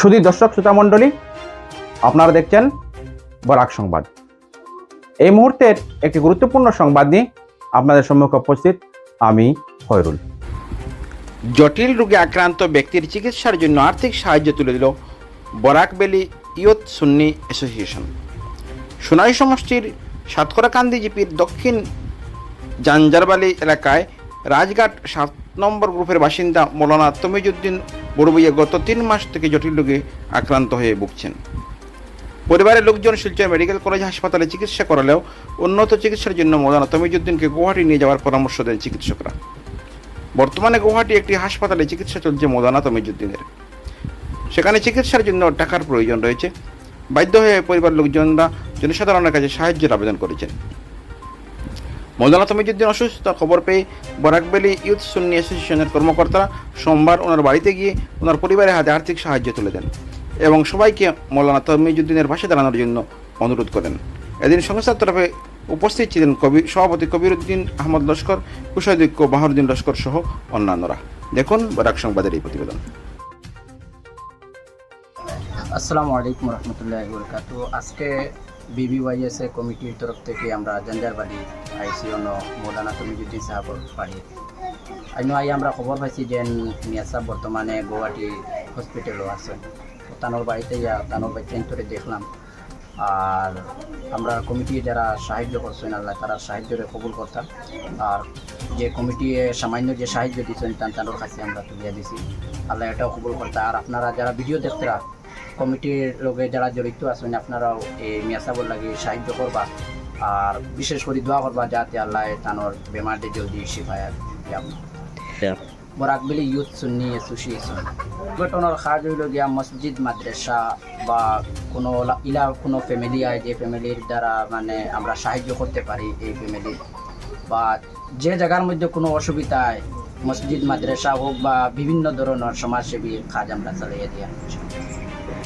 শুধু দর্শক, শ্রোতা মণ্ডলী, আপনারা দেখছেন বরাক সংবাদ। এই মুহূর্তের একটি গুরুত্বপূর্ণ সংবাদ নিয়ে আপনাদের সম্মুখে উপস্থিত আমি হয়রুল জটিল রোগে আক্রান্ত ব্যক্তির চিকিৎসার জন্য আর্থিক সাহায্য তুলে দিল বরাক ভ্যালি ইয়ত সুন্নি অ্যাসোসিয়েশন। সোনাই সমষ্টির সাতকরাকান্দি জিপির দক্ষিণ জাঞ্জারবালি এলাকায় রাজঘাট নম্বর গ্রুপের বাসিন্দা মৌলানা তমিজুদ্দিন বড়বইয়া গত তিন মাস থেকে জটিল রোগে আক্রান্ত হয়ে ভুগছেন। পরিবারের লোকজন শিলচর মেডিকেল কলেজ হাসপাতালে চিকিৎসা করালেও উন্নত চিকিৎসার জন্য মৌলানা তমিজুদ্দিনকে গুয়াহাটি নিয়ে যাওয়ার পরামর্শ দেন চিকিৎসকরা। বর্তমানে গুয়াহাটি একটি হাসপাতালে চিকিৎসা চলছে মৌলানা তমিজুদ্দিনের। সেখানে চিকিৎসার জন্য টাকার প্রয়োজন রয়েছে। বাধ্য হয়ে পরিবার লোকজনরা জনসাধারণের কাছে সাহায্যের আবেদন করেছেন। মৌলানা তমিজুদ্দিন অসুস্থতার খবর পেয়ে বরাকবেলি ইউথ সুন্নি অ্যাসোসিয়েশনের কর্মকর্তারা সোমবার ওনার বাড়িতে গিয়ে ওনার পরিবারের হাতে আর্থিক সাহায্য তুলে দেন এবং সবাইকে মৌলানা তমিজুদ্দিনের পাশে দাঁড়ানোর জন্য অনুরোধ করেন। এদিন সংস্থার তরফে উপস্থিত ছিলেন কবি, সভাপতি কবিরুদ্দিন আহমদ লস্কর কুশাধ্যক্ষ বাহরুদ্দিন লস্কর সহ অন্যান্যরা। দেখুন বরাক সংবাদের এই প্রতিবেদন। আসসালামু আলাইকুম রহমতুল্লাহ আজকে বিবিওয়াইএস এ কমিটির তরফ থেকে আমরা জঞ্জারবাড়ি আইসি অন্য মৌলানা তমিজুদ্দিন সাহাবর বাড়ি আইনো আই আমরা খবর পাইছি যে মিয়া সাহেব বর্তমানে গুয়াহাটি হসপিটালও আছে। তানোর বাড়িতে ইয়া, তানোর বাড়িতে করে দেখলাম। আর আমরা কমিটি যারা সাহায্য করছেন, আল্লাহ তারা সাহায্যরে কবুল করতাম। আর যে কমিটি সামান্য যে সাহায্য দিচ্ছেন তান তানোর কাছে আমরা তুলিয়া দিছি। আল্লাহ এটাও কবুল করতা। আর আপনারা যারা ভিডিও দেখতরা কমিটির লোকে যারা জড়িত আছেন আপনারাও এই মিয়াসাবর লাগে সাহায্য করবা। আর বিশেষ করে দোয়া করবা যাতে আল্লাহ তানোর বেমারটি জলদি শিফায়াত বরাকবেলি ইউথ সুন্নি অ্যাসোসিয়েশন গঠনের কাজ হইল গিয়া মসজিদ মাদ্রাসা বা কোনো ইলা কোনো ফ্যামিলি আয় যে ফ্যামিলির দ্বারা মানে আমরা সাহায্য করতে পারি এই ফ্যামিলির বা যে জায়গার মধ্যে কোনো অসুবিধায় মসজিদ মাদ্রাসা হোক বা বিভিন্ন ধরনের সমাজসেবী কাজ আমরা চালিয়ে দিয়া